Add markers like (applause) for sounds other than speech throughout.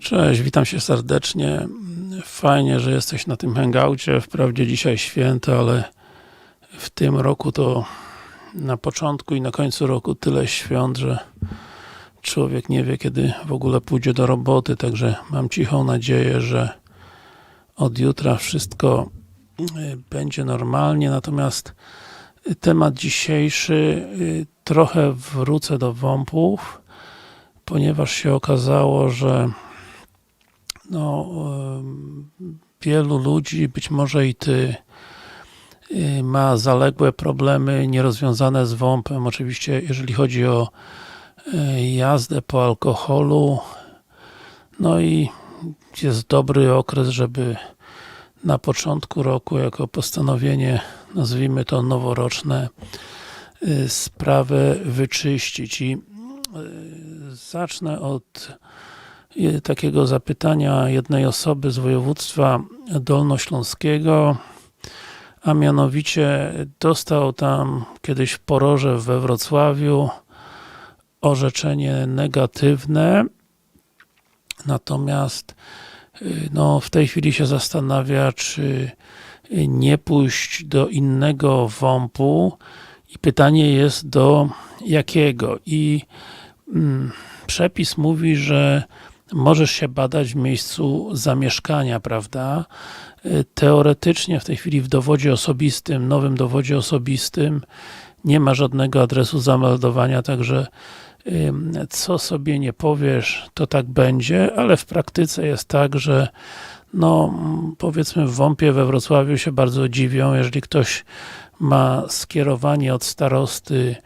Cześć, witam się serdecznie. Fajnie, że jesteś na tym hangoucie. Wprawdzie dzisiaj święto, ale w tym roku to na początku i na końcu roku tyle świąt, że człowiek nie wie, kiedy w ogóle pójdzie do roboty, także mam cichą nadzieję, że od jutra wszystko y, będzie normalnie, natomiast temat dzisiejszy, y, trochę wrócę do WOMP-ów, ponieważ się okazało, że no, wielu ludzi, być może i ty, y, ma zaległe problemy nierozwiązane z WOMP-em. Oczywiście, jeżeli chodzi o e, jazdę po alkoholu, no i jest dobry okres, żeby na początku roku, jako postanowienie, nazwijmy to noworoczne, y, sprawę wyczyścić. I y, zacznę od y, takiego zapytania jednej osoby z województwa dolnośląskiego, a mianowicie dostał tam kiedyś w poroże we Wrocławiu orzeczenie negatywne, natomiast y, no, w tej chwili się zastanawia, czy nie pójść do innego WOMP-u i pytanie jest do jakiego? I mm, przepis mówi, że możesz się badać w miejscu zamieszkania, prawda? Y, Teoretycznie w tej chwili w dowodzie osobistym, nowym dowodzie osobistym nie ma żadnego adresu zameldowania, także co sobie nie powiesz, to tak będzie, ale w praktyce jest tak, że no powiedzmy w WOMP-ie we Wrocławiu się bardzo dziwią, jeżeli ktoś ma skierowanie od starosty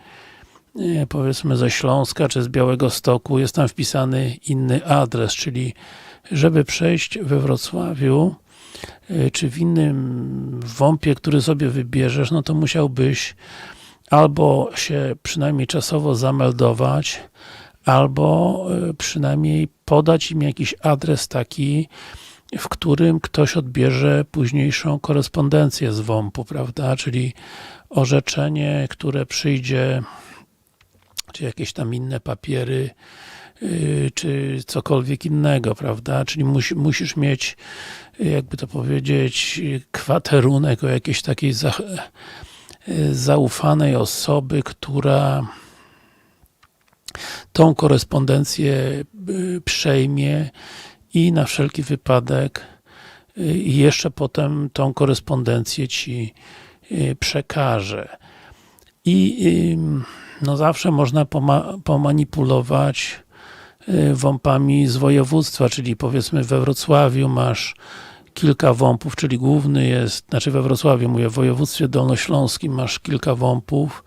powiedzmy ze Śląska czy z Białego Stoku, jest tam wpisany inny adres, czyli żeby przejść we Wrocławiu y, czy w innym WOMP-ie, który sobie wybierzesz, no to musiałbyś albo się przynajmniej czasowo zameldować, albo y, przynajmniej podać im jakiś adres taki, w którym ktoś odbierze późniejszą korespondencję z WOMP-u, prawda, czyli orzeczenie, które przyjdzie czy jakieś tam inne papiery, yy, czy cokolwiek innego, prawda? Czyli musi, musisz mieć, jakby to powiedzieć, kwaterunek o jakiejś takiej za, yy, zaufanej osoby, która tą korespondencję yy, przejmie i na wszelki wypadek yy, i jeszcze potem tą korespondencję ci przekaże. I no zawsze można poma- pomanipulować y, WOMP-ami z województwa, czyli powiedzmy we Wrocławiu masz kilka WOMP-ów, czyli główny jest, znaczy we Wrocławiu, mówię, w województwie dolnośląskim masz kilka WOMP-ów.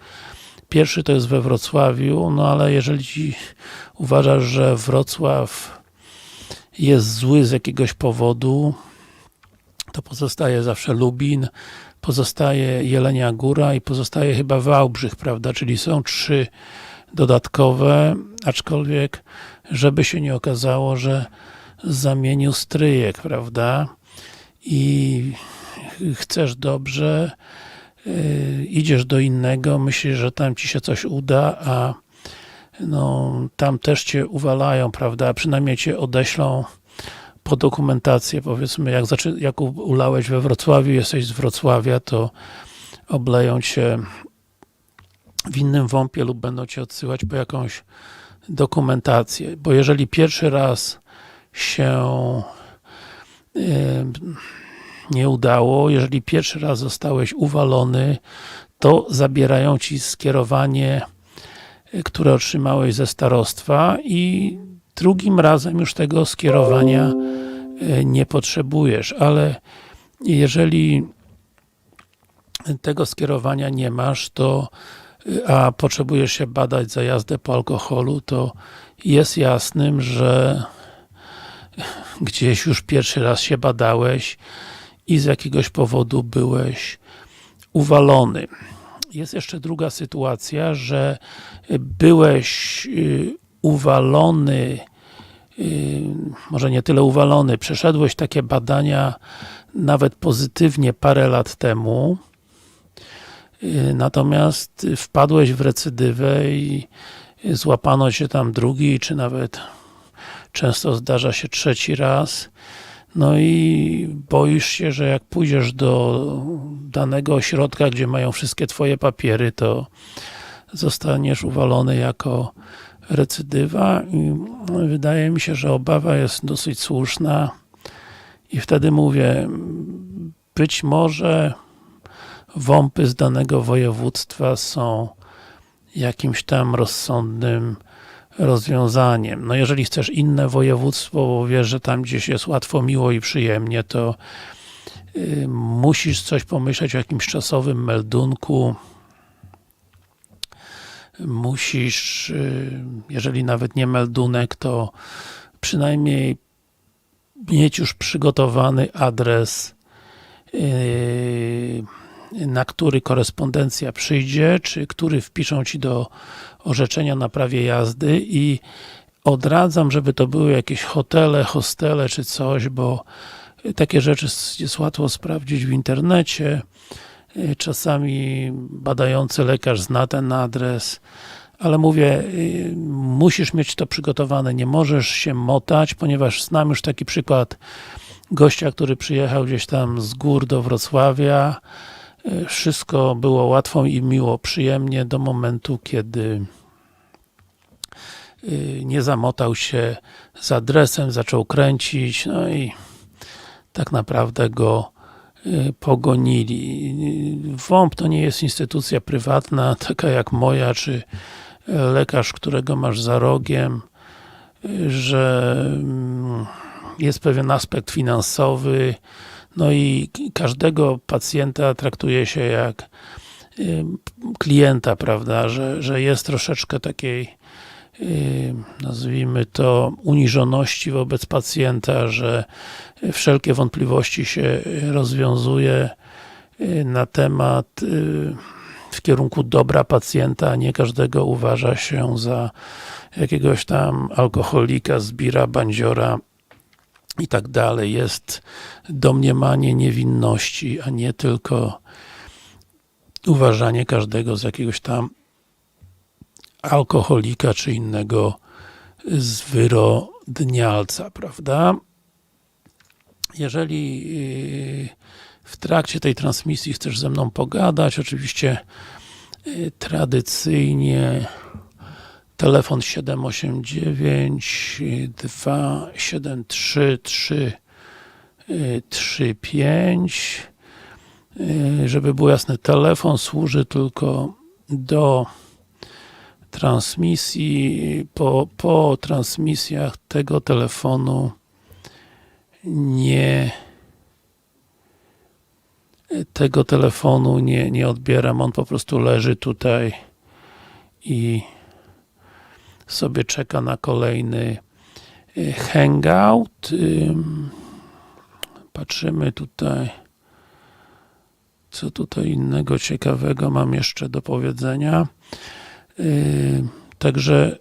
Pierwszy to jest we Wrocławiu, no ale jeżeli uważasz, że Wrocław jest zły z jakiegoś powodu, to pozostaje zawsze Lubin, pozostaje Jelenia Góra i pozostaje chyba Wałbrzych, prawda, czyli są trzy dodatkowe, aczkolwiek żeby się nie okazało, że zamienił stryjek, prawda, i chcesz dobrze, yy, idziesz do innego, myślisz, że tam ci się coś uda, a no, tam też cię uwalają, prawda, przynajmniej cię odeślą po dokumentację, powiedzmy, jak, jak ulałeś we Wrocławiu, jesteś z Wrocławia, to obleją cię w innym WOMP-ie lub będą cię odsyłać po jakąś dokumentację, bo jeżeli pierwszy raz się em, nie udało, jeżeli pierwszy raz zostałeś uwalony, to zabierają ci skierowanie, które otrzymałeś ze starostwa i drugim razem już tego skierowania y, nie potrzebujesz, ale jeżeli tego skierowania nie masz, to y, a potrzebujesz się badać za jazdę po alkoholu, to jest jasnym, że gdzieś już pierwszy raz się badałeś i z jakiegoś powodu byłeś uwalony. Jest jeszcze druga sytuacja, że byłeś y, uwalony, y, może nie tyle uwalony, przeszedłeś takie badania nawet pozytywnie parę lat temu, y, natomiast wpadłeś w recydywę i złapano się tam drugi, czy nawet często zdarza się trzeci raz. No i boisz się, że jak pójdziesz do danego ośrodka, gdzie mają wszystkie twoje papiery, to zostaniesz uwalony jako recydywa i wydaje mi się, że obawa jest dosyć słuszna i wtedy mówię, być może WOMPy z danego województwa są jakimś tam rozsądnym rozwiązaniem. No jeżeli chcesz inne województwo, bo wiesz, że tam gdzieś jest łatwo, miło i przyjemnie, to y, musisz coś pomyśleć o jakimś czasowym meldunku. Musisz, y, jeżeli nawet nie meldunek, to przynajmniej mieć już przygotowany adres y, na który korespondencja przyjdzie, czy który wpiszą Ci do orzeczenia na prawie jazdy i odradzam, żeby to były jakieś hotele, hostele czy coś, bo takie rzeczy jest łatwo sprawdzić w internecie. Czasami badający lekarz zna ten adres, ale mówię, musisz mieć to przygotowane, nie możesz się motać, ponieważ znam już taki przykład gościa, który przyjechał gdzieś tam z gór do Wrocławia, wszystko było łatwo i miło, przyjemnie do momentu, kiedy nie zamotał się z adresem, zaczął kręcić, no i tak naprawdę go pogonili. WOMP to nie jest instytucja prywatna, taka jak moja, czy lekarz, którego masz za rogiem, y, że mm, jest pewien aspekt finansowy, no i każdego pacjenta traktuje się jak klienta, prawda, że, że jest troszeczkę takiej nazwijmy to uniżoności wobec pacjenta, że wszelkie wątpliwości się rozwiązuje na temat w kierunku dobra pacjenta, nie każdego uważa się za jakiegoś tam alkoholika, zbira, bandziora i tak dalej. Jest domniemanie niewinności, a nie tylko uważanie każdego z jakiegoś tam alkoholika czy innego zwyrodnialca, prawda? Jeżeli yy, w trakcie tej transmisji chcesz ze mną pogadać, oczywiście yy, tradycyjnie telefon 789 273 335 żeby było jasne, telefon służy tylko do transmisji, po, po transmisjach tego telefonu nie tego telefonu nie, nie odbieram, on po prostu leży tutaj i sobie czeka na kolejny y, hangout. Patrzymy tutaj, co tutaj innego ciekawego mam jeszcze do powiedzenia. Także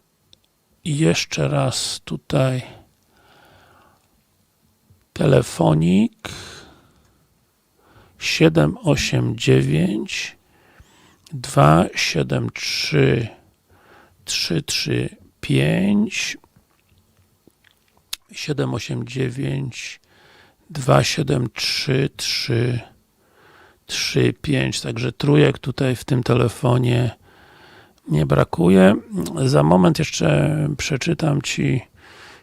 jeszcze raz tutaj telefonik 789 273 335 789 273 335 także trójek tutaj w tym telefonie nie brakuje. Za moment jeszcze przeczytam Ci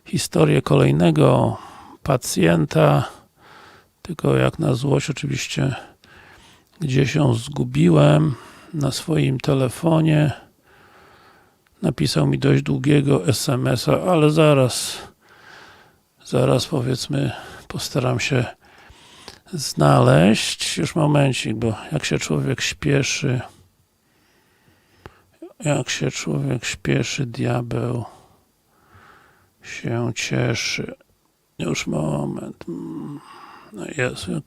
historię kolejnego pacjenta tylko jak na złość oczywiście gdzieś ją zgubiłem na swoim telefonie napisał mi dość długiego SMS-a, ale zaraz zaraz powiedzmy postaram się znaleźć. Już momencik, bo jak się człowiek śpieszy jak się człowiek śpieszy, diabeł się cieszy. Już moment. No jest jak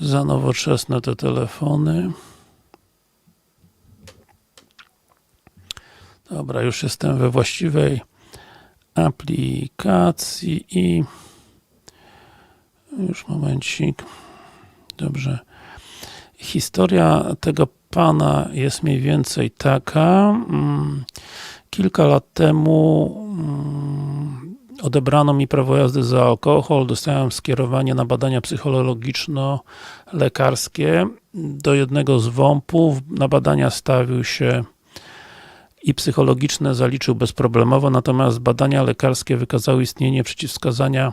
za nowoczesne te telefony. Dobra, już jestem we właściwej aplikacji i już momencik. Dobrze. Historia tego pana jest mniej więcej taka. Mm, kilka lat temu mm, odebrano mi prawo jazdy za alkohol, dostałem skierowanie na badania psychologiczno-lekarskie do jednego z WOMP-ów. Na badania stawił się i psychologiczne zaliczył bezproblemowo, natomiast badania lekarskie wykazały istnienie przeciwwskazania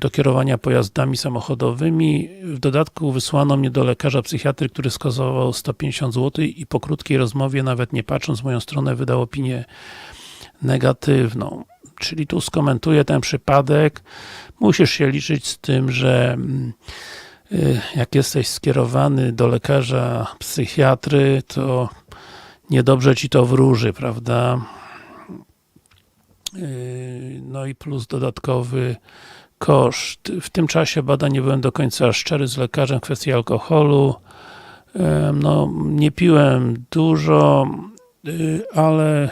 do kierowania pojazdami samochodowymi. W dodatku wysłano mnie do lekarza psychiatry, który skazował 150 zł i po krótkiej rozmowie, nawet nie patrząc w moją stronę, wydał opinię negatywną. Czyli tu skomentuję ten przypadek. Musisz się liczyć z tym, że y, jak jesteś skierowany do lekarza psychiatry, to niedobrze ci to wróży, prawda? Yy, No i plus dodatkowy koszt. W tym czasie badań nie byłem do końca szczery z lekarzem w kwestii alkoholu. Yy, No, nie piłem dużo, yy, ale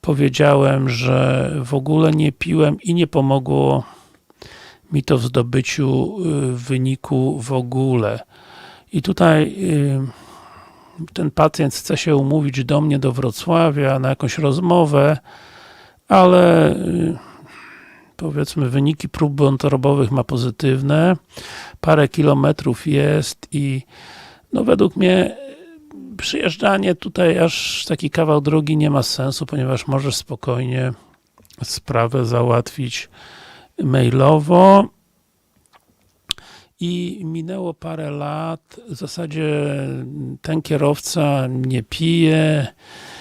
powiedziałem, że w ogóle nie piłem i nie pomogło mi to w zdobyciu wyniku w ogóle. I tutaj ten pacjent chce się umówić do mnie do Wrocławia na jakąś rozmowę, ale yy, powiedzmy wyniki prób wątrobowych ma pozytywne, parę kilometrów jest i no według mnie przyjeżdżanie tutaj aż taki kawał drogi nie ma sensu, ponieważ możesz spokojnie sprawę załatwić mailowo. I minęło parę lat, w zasadzie ten kierowca nie pije, y,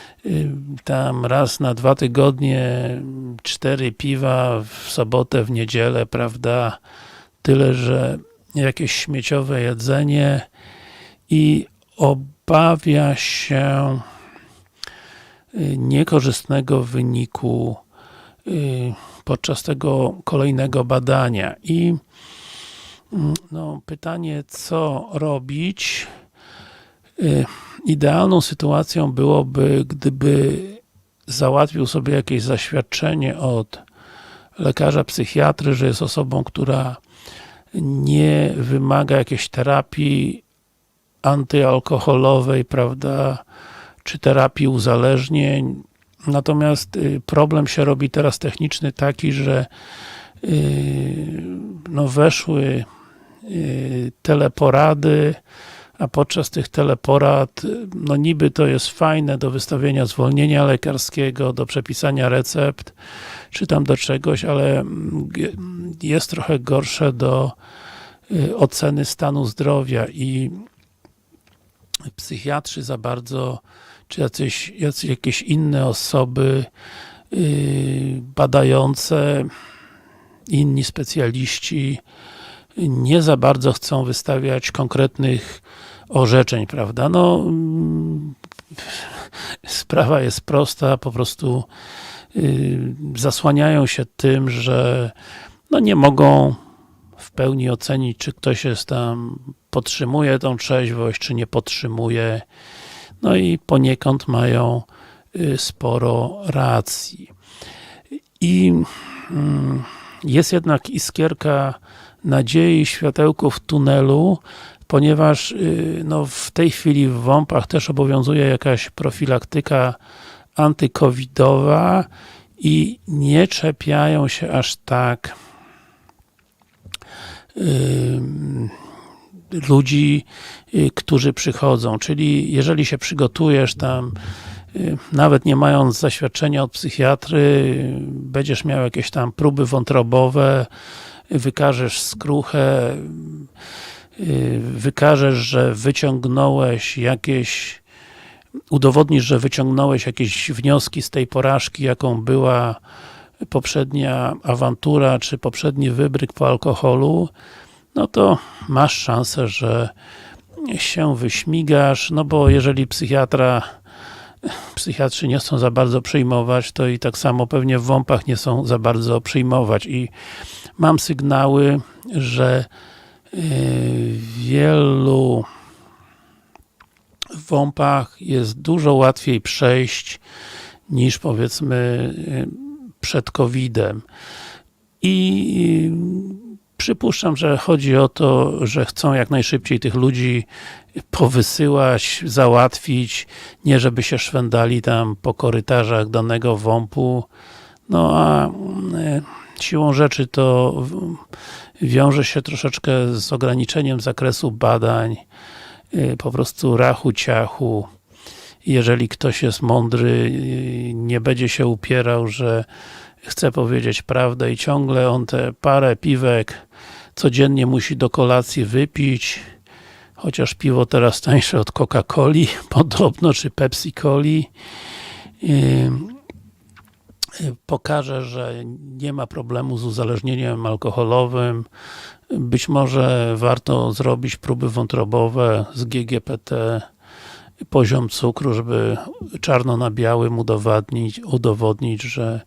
tam raz na dwa tygodnie cztery piwa w sobotę, w niedzielę, prawda, tyle, że jakieś śmieciowe jedzenie i obawia się y, niekorzystnego wyniku y, podczas tego kolejnego badania i mm, no, pytanie, co robić? Idealną sytuacją byłoby, gdyby załatwił sobie jakieś zaświadczenie od lekarza psychiatry, że jest osobą, która nie wymaga jakiejś terapii antyalkoholowej, prawda, czy terapii uzależnień. Natomiast y, problem się robi teraz techniczny taki, że y, no weszły y, teleporady, a podczas tych teleporad, no niby to jest fajne do wystawienia zwolnienia lekarskiego, do przepisania recept, czy tam do czegoś, ale jest trochę gorsze do oceny stanu zdrowia i psychiatrzy za bardzo, czy jacyś, jacyś jakieś inne osoby yy, badające, inni specjaliści nie za bardzo chcą wystawiać konkretnych orzeczeń, prawda? No, mm, sprawa jest prosta, po prostu yy, zasłaniają się tym, że no nie mogą w pełni ocenić, czy ktoś jest tam, podtrzymuje tą trzeźwość, czy nie podtrzymuje. No i poniekąd mają y, sporo racji. I mm, jest jednak iskierka nadziei, światełko w tunelu, ponieważ y, no, w tej chwili w WOMP-ach też obowiązuje jakaś profilaktyka antykowidowa i nie czepiają się aż tak ludzi, y, którzy przychodzą, czyli jeżeli się przygotujesz tam, y, nawet nie mając zaświadczenia od psychiatry, będziesz miał jakieś tam próby wątrobowe, wykażesz skruchę, y, wykażesz, że wyciągnąłeś jakieś udowodnisz, że wyciągnąłeś jakieś wnioski z tej porażki, jaką była poprzednia awantura, czy poprzedni wybryk po alkoholu, no to masz szansę, że się wyśmigasz, no bo jeżeli psychiatra psychiatrzy nie chcą za bardzo przyjmować, to i tak samo pewnie w WOMP-ach nie są za bardzo przyjmować i mam sygnały, że yy, wielu w WOMP-ach jest dużo łatwiej przejść niż powiedzmy yy, przed COVID-em. I przypuszczam, że chodzi o to, że chcą jak najszybciej tych ludzi powysyłać, załatwić, nie żeby się szwendali tam po korytarzach danego WOMP-u, No a mm, siłą rzeczy to wiąże się troszeczkę z ograniczeniem zakresu badań, y, po prostu rachu, ciachu. Jeżeli ktoś jest mądry, y, nie będzie się upierał, że chce powiedzieć prawdę i ciągle on te parę piwek codziennie musi do kolacji wypić, chociaż piwo teraz tańsze od Coca-Coli, (laughs) podobno, czy Pepsi-Coli. Yy, pokaże, że nie ma problemu z uzależnieniem alkoholowym. Być może warto zrobić próby wątrobowe z GGPT, poziom cukru, żeby czarno na białym udowodnić, udowodnić że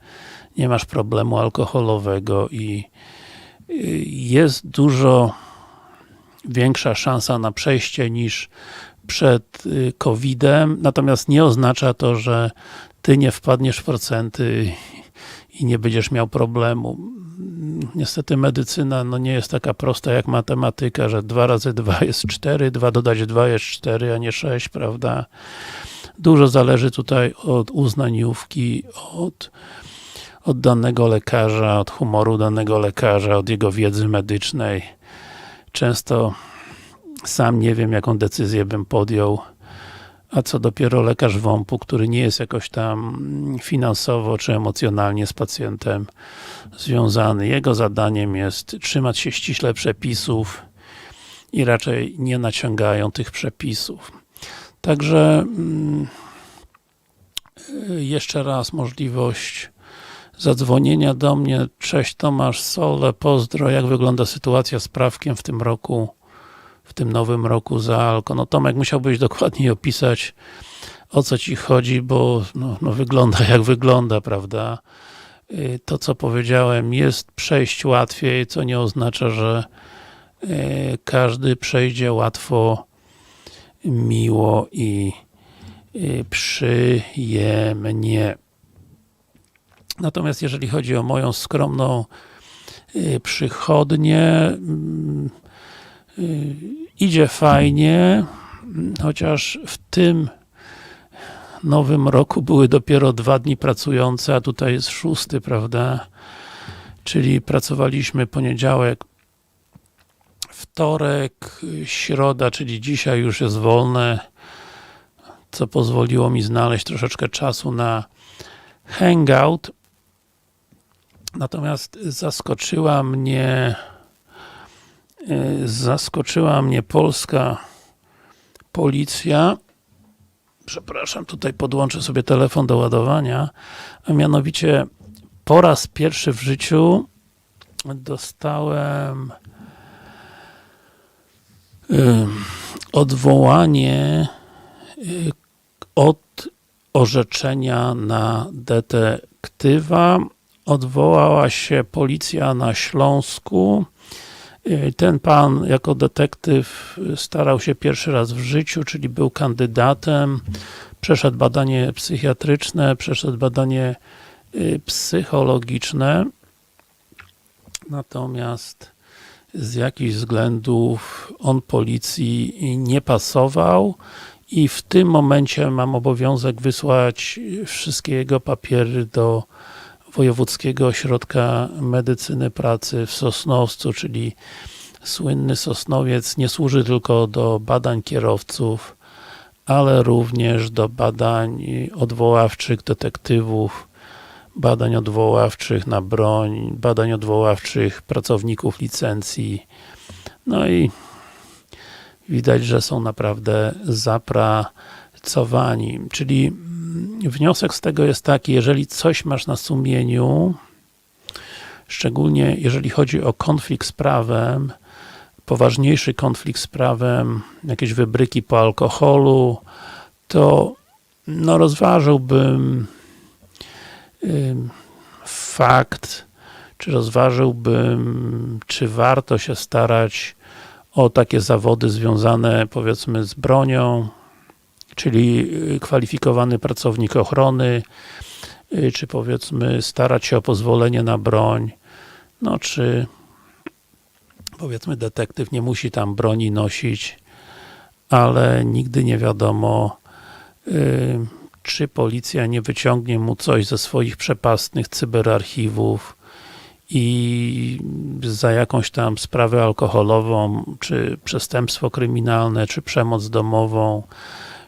nie masz problemu alkoholowego i y, jest dużo większa szansa na przejście niż przed y, COVID-em, natomiast nie oznacza to, że ty nie wpadniesz w procenty i nie będziesz miał problemu. Niestety medycyna no nie jest taka prosta jak matematyka, że 2 razy 2 jest 4, 2 dodać 2 jest 4, a nie 6, prawda? Dużo zależy tutaj od uznaniówki, od, od danego lekarza, od humoru danego lekarza, od jego wiedzy medycznej. Często sam nie wiem, jaką decyzję bym podjął, a co dopiero lekarz WOMP-u, który nie jest jakoś tam finansowo czy emocjonalnie z pacjentem związany. Jego zadaniem jest trzymać się ściśle przepisów i raczej nie naciągają tych przepisów. Także mm, y, jeszcze raz możliwość zadzwonienia do mnie. Cześć Tomasz Sole, pozdro. Jak wygląda sytuacja z prawkiem w tym roku, w tym nowym roku za alko? No Tomek, musiałbyś dokładniej opisać o co ci chodzi, bo no, no wygląda (laughs) jak wygląda, prawda? Y, To co powiedziałem, jest przejść łatwiej, co nie oznacza, że y, każdy przejdzie łatwo, miło i y, przyjemnie. Natomiast jeżeli chodzi o moją skromną y, przychodnię, mm, y, idzie fajnie, chociaż w tym nowym roku były dopiero dwa dni pracujące, a tutaj jest szósty, prawda? Czyli pracowaliśmy poniedziałek, wtorek, y, środa, czyli dzisiaj już jest wolne, co pozwoliło mi znaleźć troszeczkę czasu na hangout. Natomiast zaskoczyła mnie y, zaskoczyła mnie polska policja. Przepraszam, tutaj podłączę sobie telefon do ładowania. A mianowicie po raz pierwszy w życiu dostałem y, odwołanie y, od orzeczenia na detektywa. Odwołała się policja na Śląsku. Y, Ten pan jako detektyw starał się pierwszy raz w życiu, czyli był kandydatem, przeszedł badanie psychiatryczne, przeszedł badanie y, psychologiczne, natomiast z jakichś względów on policji nie pasował i w tym momencie mam obowiązek wysłać wszystkie jego papiery do Wojewódzkiego Ośrodka Medycyny Pracy w Sosnowcu, czyli słynny Sosnowiec nie służy tylko do badań kierowców, ale również do badań odwoławczych detektywów, badań odwoławczych na broń, badań odwoławczych pracowników licencji. No i widać, że są naprawdę zapracowani. Czyli wniosek z tego jest taki, jeżeli coś masz na sumieniu, szczególnie jeżeli chodzi o konflikt z prawem, poważniejszy konflikt z prawem, jakieś wybryki po alkoholu, to no rozważyłbym ym, fakt, czy rozważyłbym, czy warto się starać o takie zawody związane powiedzmy z bronią, czyli y, kwalifikowany pracownik ochrony, y, czy powiedzmy starać się o pozwolenie na broń, no czy powiedzmy detektyw nie musi tam broni nosić, ale nigdy nie wiadomo, y, czy policja nie wyciągnie mu coś ze swoich przepastnych cyberarchiwów i za jakąś tam sprawę alkoholową, czy przestępstwo kryminalne, czy przemoc domową,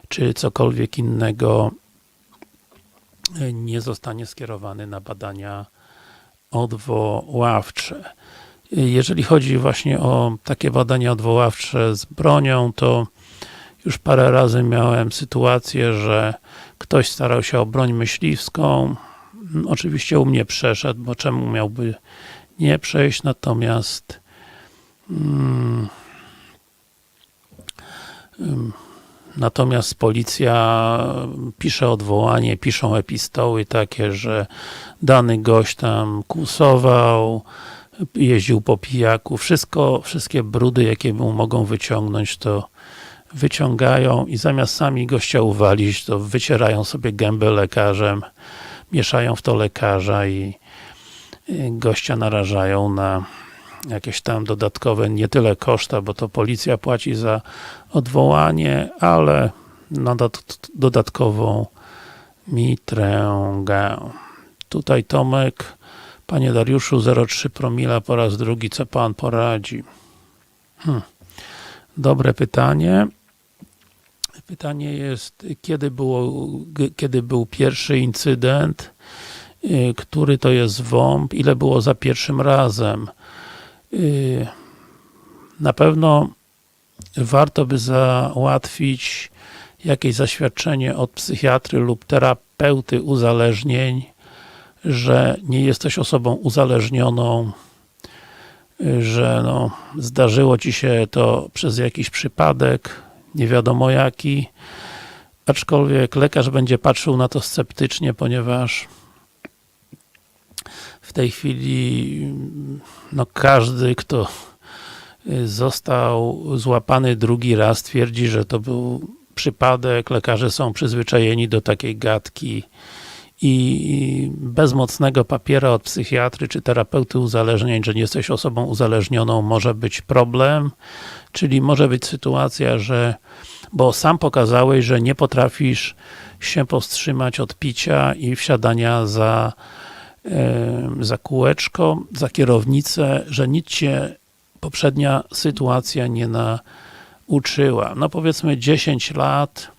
czy cokolwiek innego nie zostanie skierowany na badania odwoławcze. Jeżeli chodzi właśnie o takie badania odwoławcze z bronią, to już parę razy miałem sytuację, że ktoś starał się o broń myśliwską. Oczywiście u mnie przeszedł, bo czemu miałby nie przejść, natomiast mm, ym, Natomiast policja pisze odwołanie, piszą epistoły takie, że dany gość tam kłusował, jeździł po pijaku, wszystko, wszystkie brudy, jakie mu mogą wyciągnąć, to wyciągają i zamiast sami gościa uwalić, to wycierają sobie gębę lekarzem, mieszają w to lekarza i gościa narażają na jakieś tam dodatkowe, nie tyle koszta, bo to policja płaci za odwołanie, ale na dodatkową mitręgę. Tutaj Tomek, Panie Dariuszu, 0,3 promila po raz drugi, co Pan poradzi? Hmm. Dobre pytanie. Pytanie jest, kiedy, było, kiedy był pierwszy incydent, który to jest WOMP, ile było za pierwszym razem? Na pewno warto by załatwić jakieś zaświadczenie od psychiatry lub terapeuty uzależnień, że nie jesteś osobą uzależnioną, że no, zdarzyło ci się to przez jakiś przypadek, nie wiadomo jaki, aczkolwiek lekarz będzie patrzył na to sceptycznie, ponieważ w tej chwili no każdy, kto został złapany drugi raz, twierdzi, że to był przypadek, lekarze są przyzwyczajeni do takiej gadki i bez mocnego papiera od psychiatry czy terapeuty uzależnień, że nie jesteś osobą uzależnioną, może być problem, czyli może być sytuacja, że bo sam pokazałeś, że nie potrafisz się powstrzymać od picia i wsiadania za za kółeczko, za kierownicę, że nic cię poprzednia sytuacja nie nauczyła. No powiedzmy 10 lat.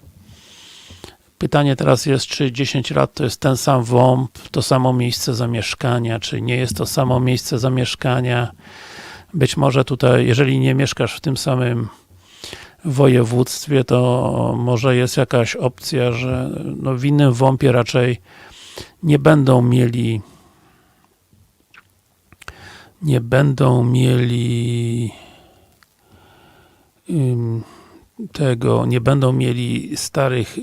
Pytanie teraz jest, czy 10 lat to jest ten sam WOMP, to samo miejsce zamieszkania, czy nie jest to samo miejsce zamieszkania. Być może tutaj, jeżeli nie mieszkasz w tym samym województwie, to może jest jakaś opcja, że no w innym WOMP-ie raczej nie będą mieli nie będą mieli tego, nie będą mieli starych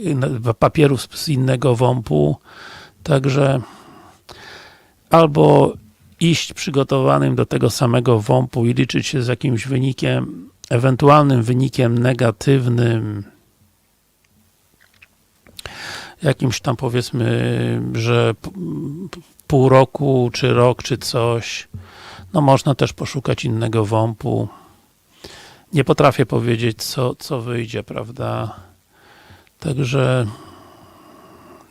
papierów z innego WOMP-u, także albo iść przygotowanym do tego samego WOMP-u i liczyć się z jakimś wynikiem, ewentualnym wynikiem negatywnym, jakimś tam powiedzmy, że pół roku, czy rok, czy coś, no można też poszukać innego WOMP-u. Nie potrafię powiedzieć, co, co wyjdzie, prawda? Także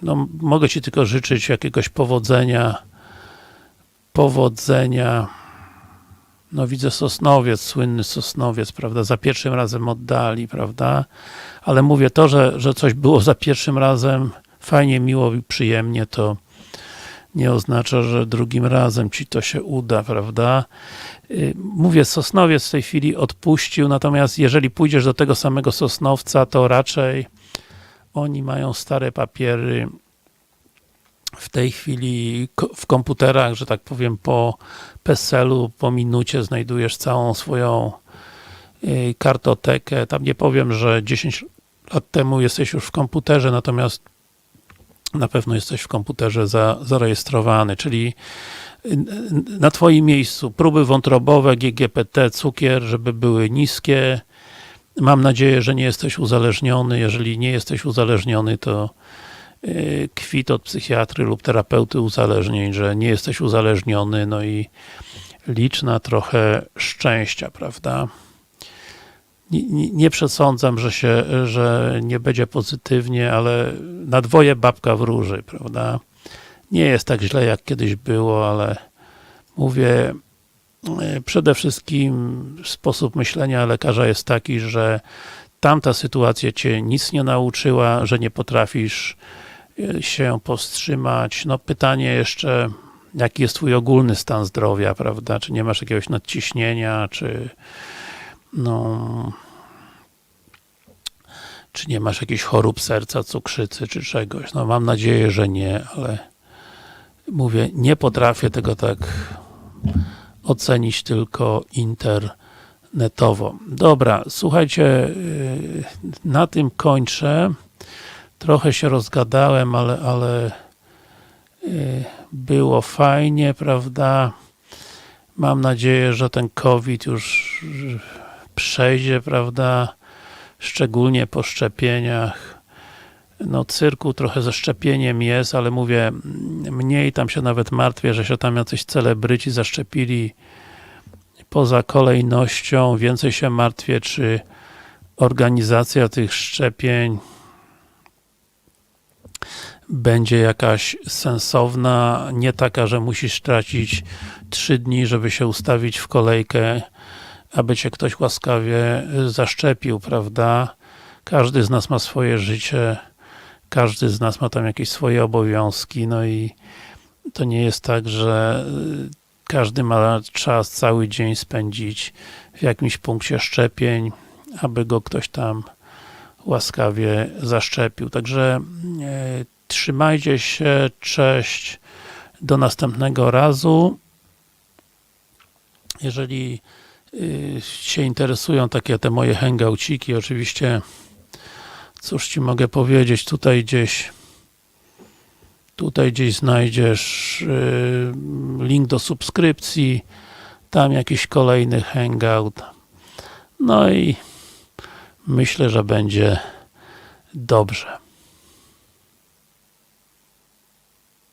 no, mogę Ci tylko życzyć jakiegoś powodzenia, powodzenia. No widzę Sosnowiec, słynny Sosnowiec, prawda, za pierwszym razem oddali, prawda, ale mówię to, że, że coś było za pierwszym razem fajnie, miło i przyjemnie, to nie oznacza, że drugim razem ci to się uda, prawda? Y, mówię, Sosnowiec w tej chwili odpuścił, natomiast jeżeli pójdziesz do tego samego Sosnowca, to raczej oni mają stare papiery w tej chwili w komputerach, że tak powiem, po PESEL-u, po minucie znajdujesz całą swoją y, kartotekę. Tam nie powiem, że 10 lat temu jesteś już w komputerze, natomiast na pewno jesteś w komputerze za, zarejestrowany, czyli na Twoim miejscu próby wątrobowe, GGPT, cukier, żeby były niskie. Mam nadzieję, że nie jesteś uzależniony. Jeżeli nie jesteś uzależniony, to y, kwit od psychiatry lub terapeuty uzależnień, że nie jesteś uzależniony, no i licz na trochę szczęścia, prawda? Nie, nie, przesądzam, że się, że nie będzie pozytywnie, ale na dwoje babka wróży, prawda? Nie jest tak źle, jak kiedyś było, ale mówię, e, przede wszystkim sposób myślenia lekarza jest taki, że tamta sytuacja cię nic nie nauczyła, że nie potrafisz e, się powstrzymać. No pytanie jeszcze, jaki jest twój ogólny stan zdrowia, prawda? Czy nie masz jakiegoś nadciśnienia, czy no czy nie masz jakichś chorób serca, cukrzycy, czy czegoś. No mam nadzieję, że nie, ale mówię, nie potrafię tego tak ocenić tylko internetowo. Dobra, słuchajcie, yy, na tym kończę. Trochę się rozgadałem, ale, ale yy, było fajnie, prawda? Mam nadzieję, że ten COVID już przejdzie, prawda? Szczególnie po szczepieniach. No cyrku trochę ze szczepieniem jest, ale mówię, mniej tam się nawet martwię, że się tam jacyś celebryci zaszczepili poza kolejnością. Więcej się martwię, czy organizacja tych szczepień będzie jakaś sensowna, nie taka, że musisz tracić trzy dni, żeby się ustawić w kolejkę, aby cię ktoś łaskawie zaszczepił, prawda? Każdy z nas ma swoje życie, każdy z nas ma tam jakieś swoje obowiązki, no i to nie jest tak, że każdy ma czas cały dzień spędzić w jakimś punkcie szczepień, aby go ktoś tam łaskawie zaszczepił. Także e, trzymajcie się, cześć, do następnego razu. Jeżeli y, się interesują takie te moje hangouciki, oczywiście cóż Ci mogę powiedzieć, tutaj gdzieś tutaj gdzieś znajdziesz y, link do subskrypcji, tam jakiś kolejny hangout. No i myślę, że będzie dobrze.